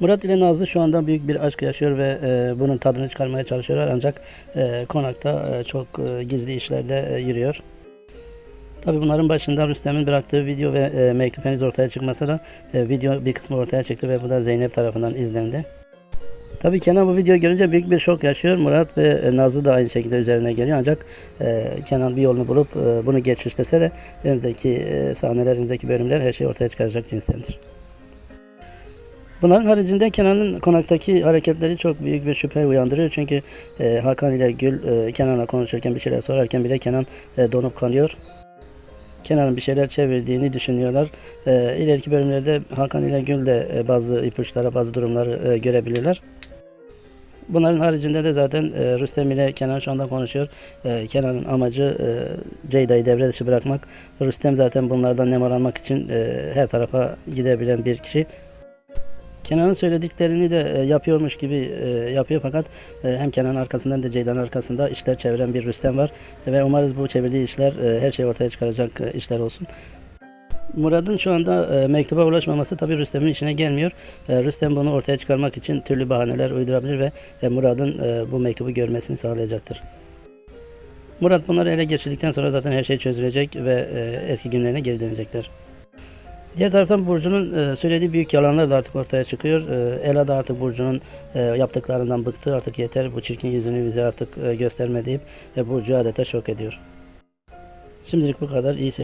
Murat ile Nazlı şu anda büyük bir aşk yaşıyor ve e, bunun tadını çıkarmaya çalışıyorlar ancak e, konakta e, çok e, gizli işlerle e, yürüyor. Tabi bunların başında Rüstem'in bıraktığı video ve e, mektup henüz ortaya çıkmasa da e, video bir kısmı ortaya çıktı ve bu da Zeynep tarafından izlendi. Tabii Kenan bu videoyu görünce büyük bir şok yaşıyor. Murat ve e, Nazlı da aynı şekilde üzerine geliyor ancak e, Kenan bir yolunu bulup e, bunu geçiştirse de önümüzdeki e, sahneler, önümüzdeki bölümler her şeyi ortaya çıkaracak cinstendir. Bunların haricinde Kenan'ın konaktaki hareketleri çok büyük bir şüphe uyandırıyor. Çünkü e, Hakan ile Gül e, Kenan'la konuşurken bir şeyler sorarken bile Kenan e, donup kalıyor. Kenan'ın bir şeyler çevirdiğini düşünüyorlar. E, ileriki bölümlerde Hakan ile Gül de e, bazı ipuçları, bazı durumları e, görebilirler. Bunların haricinde de zaten e, Rüstem ile Kenan şu anda konuşuyor. E, Kenan'ın amacı e, Ceyda'yı devre dışı bırakmak. Rüstem zaten bunlardan nemalanmak için e, her tarafa gidebilen bir kişi. Kenan'ın söylediklerini de e, yapıyormuş gibi e, yapıyor fakat e, hem Kenan'ın arkasında hem de Ceyda'nın arkasında işler çeviren bir Rüstem var ve umarız bu çevirdiği işler her şeyi ortaya çıkaracak işler olsun. Murad'ın şu anda mektuba ulaşmaması tabii Rüstem'in işine gelmiyor. Rüstem bunu ortaya çıkarmak için türlü bahaneler uydurabilir ve e, Murad'ın bu mektubu görmesini sağlayacaktır. Murat bunları ele geçirdikten sonra zaten her şey çözülecek ve eski günlerine geri dönecekler. Diğer taraftan Burcu'nun e, söylediği büyük yalanlar da artık ortaya çıkıyor. E, Ela da artık Burcu'nun e, yaptıklarından bıktı. Artık yeter bu çirkin yüzünü bize artık gösterme deyip Burcu'yu adeta şok ediyor. Şimdilik bu kadar. İyi seyirler.